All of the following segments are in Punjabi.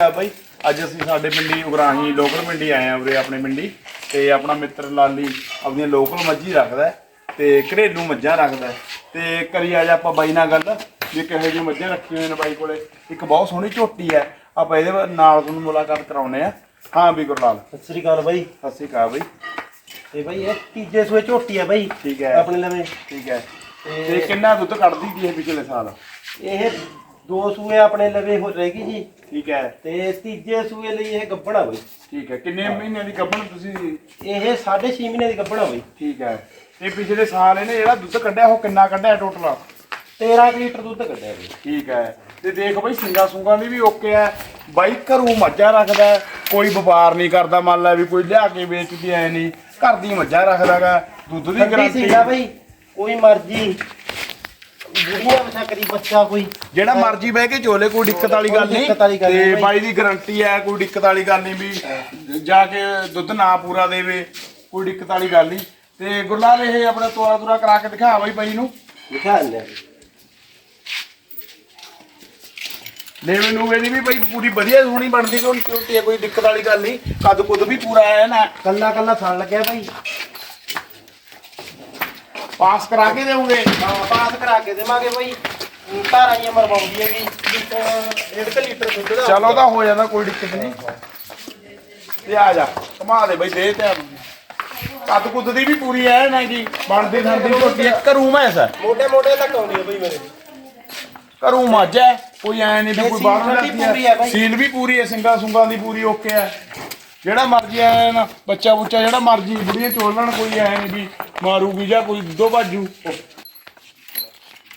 ਆ ਬਾਈ ਅੱਜ ਅਸੀਂ ਸਾਡੇ ਪਿੰਡੀ ਉਗਰਾਹੀ ਲੋਕਲ ਪਿੰਡੀ ਆਏ ਆ ਉਰੇ ਆਪਣੇ ਪਿੰਡੀ। ਤੇ ਆਪਣਾ ਮਿੱਤਰ ਲਾਲੀ ਆਪਣੀਆਂ ਲੋਕਲ ਮੱਝੀ ਰੱਖਦਾ ਹੈ ਤੇ ਘਰੇਲੂ ਮੱਝਾਂ ਰੱਖਦਾ ਹੈ। ਤੇ ਕਰੀ ਆ ਜਾ ਆਪਾਂ ਬਾਈ ਨਾਲ ਗੱਲ ਵੀ ਕਿਹੋ ਜਿਹੀ ਮੱਝਾਂ ਰੱਖੀਆਂ ਹੋਈਆਂ ਨੇ ਬਾਈ ਕੋਲੇ। ਇੱਕ ਬਹੁਤ ਸੋਹਣੀ ਝੋਟੀ ਹੈ ਆਪਾਂ ਇਹਦੇ ਨਾਲ ਤੁਹਾਨੂੰ ਮੁਲਾਕਾਤ ਕਰਾਉਨੇ ਆ ਹਾਂ ਵੀ ਗੁਰਲਾਲ। ਸਤਿ ਸ੍ਰੀ ਅਕਾਲ ਬਾਈ। ਸਤਿ ਸ਼੍ਰੀ ਅਕਾਲ ਬਾਈ। ਤੇ ਬਾਈ ਇਹ ਤੀਜੇ ਸੂਏ ਝੋਟੀ ਆ ਬਾਈ ਠੀਕ ਹੈ। ਆਪਣੇ ਲਵੇ। ਠੀਕ ਹੈ। ਤੇ ਤੇ ਕਿੰਨਾ ਦੁੱਧ ਕੱਢਦੀ ਸੀ ਇਹ ਪਿਛਲੇ ਸਾਲ? ਇਹ ਦੋ ਸੂਏ ਆਪਣੇ ਲਵੇ ਹੋ ਰਹੇਗੀ ਜੀ। ਠੀਕ ਹੈ। ਤੇ ਤੀਜੇ ਸੂਏ ਲਈ ਇਹ ਗੱਬਣਾ ਬਾਈ। ਠੀਕ ਹੈ। ਕਿੰਨੇ ਮਹੀਨਿਆਂ ਦੀ ਗੱਭਣ ਤੁਸੀਂ? ਇਹ 6.5 ਮਹੀਨੇ ਦੀ ਗੱਬਣਾ ਬਾਈ। ਠੀਕ ਹੈ। ਤੇ ਪਿਛਲੇ ਸਾਲ ਇਹਨੇ ਜਿਹੜਾ ਦੁੱਧ ਕੱਢਿਆ ਉਹ ਕਿੰਨਾ ਕੱਢਿਆ ਟੋਟਲ 13 ਕੁ ਲੀਟਰ ਦੁੱਧ ਕੱਢਿਆ ਬਾਈ। ਠੀਕ ਹੈ। ਤੇ ਦੇਖ ਬਈ ਸਿੰਗਾ ਸੁੰਗਾ ਦੀ ਵੀ ਓਕੇ ਹੈ। ਬਾਈ ਘਰੂ ਮੱਝਾਂ ਰੱਖਦਾ ਕੋਈ ਵਪਾਰ ਨਹੀਂ ਕਰਦਾ ਮੰਨ ਲੈ ਵੀ ਕੋਈ ਲਿਆ ਕੇ ਵੇਚਦੀ ਐ ਨਹੀਂ। ਘਰ ਦੀ ਮੱਝਾਂ ਰੱਖਦਾਗਾ ਦੁੱਧ ਦੀ ਗਰੰਟੀ ਸੀਗਾ ਬਾਈ ਕੋਈ ਮਰਜ਼ੀ ਬੁੜੀਆਂ ਵਸਾ ਕਰੀ ਬੱਚਾ ਕੋਈ। ਜਿਹੜਾ ਮਰਜ਼ੀ ਬਹਿ ਕੇ ਚੋਲੇ ਕੋਈ ਦਿੱਕਤ ਵਾਲੀ ਗੱਲ ਕੋਈ ਦਿੱਕਤ ਵਾਲੀ ਨਹੀਂ ਤੇ ਬਾਈ। ਬਾਈ ਦੀ ਗਰੰਟੀ ਹੈ ਕੋਈ ਦਿੱਕਤ ਵਾਲੀ ਗੱਲ ਨਹੀਂ ਵੀ ਜਾ ਕੇ ਦੁੱਧ ਨਾ ਪੂਰਾ ਦੇਵੇ ਕੋਈ ਦਿੱਕਤ ਵਾਲੀ ਗੱਲ ਨਹੀਂ। ਤੇ ਗੁਰਲਾਲ ਇਹ ਆਪਣਾ ਤੋਰਾ ਤੋਰਾ ਕਰਾ ਕੇ ਦਿਖਾ ਬਾਈ ਬਾਈ ਨੂੰ। ਲਿਖਿਆ ਨੇ ਲੈਵੇਂ ਨੂੰ ਇਹਦੀ ਵੀ ਬਈ ਪੂਰੀ ਵਧੀਆ ਸੋਹਣੀ ਬਣਦੀ ਕੋਈ ਝੋਟੀ ਕੋਈ ਦਿੱਕਤ ਵਾਲੀ ਗੱਲ ਨਹੀਂ। ਕੱਦ ਕੁੱਦ ਵੀ ਪੂਰਾ ਆਇਆ ਨਾ ਕੱਲਾ ਕੱਲਾ ਥਣ ਲੱਗਿਆ ਬਾਈ। ਪਾਸ ਕਰਾ ਕੇ ਦੇਵੋਗੇ? ਹਾਂ ਪਾਸ ਕਰਾ ਕੇ ਦੇਵਾਂਗੇ ਬਾਈ। ਧਾਰਾਂ ਹੀ ਮਰਵਾਉਂਦੀ ਹੈਗੀ। ਲੀਟਰ ਦੁੱਧ ਦਾ ਚਲੋ ਤਾਂ ਹੋ ਜਾਂਦਾ ਕੋਈ ਦਿੱਕਤ ਨਹੀਂ। ਤੇ ਆ ਜਾ ਕਮਾ ਦੇ ਬਈ ਦੇ ਤੇ ਕੱਦ ਕੁੱਦ ਦੀ ਵੀ ਪੂਰੀ ਐ ਨਾ ਜੀ ਬਣਦੀ ਠੰਡੀ ਝੋਟੀ ਐ। ਘਰੂ ਮੈਸ ਐ ਮੋਟੇ ਮੋਟੇ ਤੱਕ ਆਉਂਦੀ ਹੈ ਬਾਈ ਮੇਰੇ। ਘਰੂ ਮੱਝ ਐ ਕੋਈ ਐ ਨਹੀਂ ਵੀ ਕੋਈ ਬਾਹਰ। ਸੀਲ ਵੀ ਪੂਰੀ ਐ ਸਿੰਗਾ ਸੁੰਗਾ ਦੀ ਪੂਰੀ ਓਕੇ ਐ। ਜਿਹੜਾ ਮਰਜ਼ੀ ਐ ਨਾ ਬੱਚਾ ਬੁੱਚਾ ਜਿਹੜਾ ਮਰਜ਼ੀ ਬੁੜੀਆਂ ਚੋਲਣ ਕੋਈ ਐ ਨਹੀਂ ਵੀ ਮਾਰੂਗੀ ਜਾਂ ਕੋਈ ਦੁੱਧੋ ਬਾਜੂ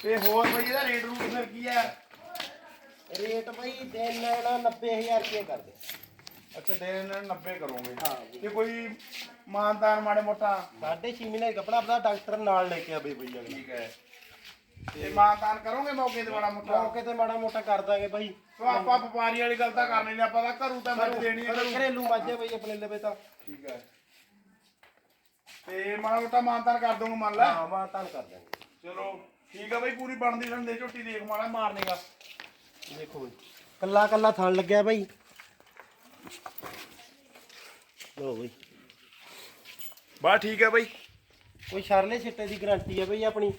ਤੇ ਹੋਰ ਬਈ ਇਹਦਾ ਰੇਟ ਰੂਟ ਫਿਰ ਕੀ ਐ ਰੇਟ ਬਾਈ ਦਿਨ ਲੈਣਾ 90000 ਰੁਪਏ ਕਰ ਦੇ ਅੱਛਾ ਦੇ ਇਹਨਾਂ 90 ਕਰੋਗੇ। ਹਾਂ। ਤੇ ਕੋਈ ਮਾਨਦਾਨ ਮਾੜੇ ਮੋਟਾ? ਸਾਢੇ ਛੇ ਮਹੀਨੇ ਦਾ ਕਪੜਾ ਆਪਣਾ ਡਾਕਟਰ ਨਾਲ ਲੈ ਕੇ ਆ ਬਈ ਬਈ ਅਗਲਾ। ਠੀਕ ਹੈ। ਤੇ ਕਰੋਗੇ ਮੌਕੇ ਤੇ ਮਾੜਾ ਮੋਟਾ? ਮੌਕੇ ਤੇ ਮਾੜਾ ਮੋਟਾ ਕਰ ਦਾਂਗੇ ਬਾਈ। ਤੋ ਆਪਾਂ ਵਪਾਰੀ ਵਾਲੀ ਗੱਲ ਤਾਂ ਕਰਨੀ ਨਹੀਂ ਆਪਾਂ ਤਾਂ ਘਰੂ ਤਾਂ ਮੈਂ ਦੇਣੀ ਹੈ ਘਰੂ ਘਰੇਲੂ ਮਾਝੇ ਬਈ ਆਪਣੇ ਲਵੇ ਤਾਂ। ਠੀਕ ਹੈ। ਤੇ ਮਾੜਾ ਮੋਟਾ ਮਾਨਦਾਨ ਕਰ ਦੂੰਗਾ ਮੰਨ ਲੈ। ਹਾਂ ਮਾਂ ਤਾਂ ਕਰ ਦਾਂਗੇ। ਚਲੋ ਠੀਕ ਆ ਬਈ ਪੂਰੀ ਬਣਦੀ ਠੰਡੇ ਝੋਟੀ ਦੇਖ ਮਾੜਾ ਮਾਰਨੇਗਾ ਦੇਖੋ ਬਈ ਕੱਲਾ ਕੱਲਾ ਥਣ ਲੱਗਿਆ ਬਾਈ। ਲੋ ਬਈ। ਬਾ ਠੀਕ ਹੈ ਬਈ। ਕੋਈ ਸ਼ਰਲੇ ਛਿੱਟੇ ਦੀ ਗਾਰੰਟੀ ਹੈ ਬਈ ਆਪਣੀ।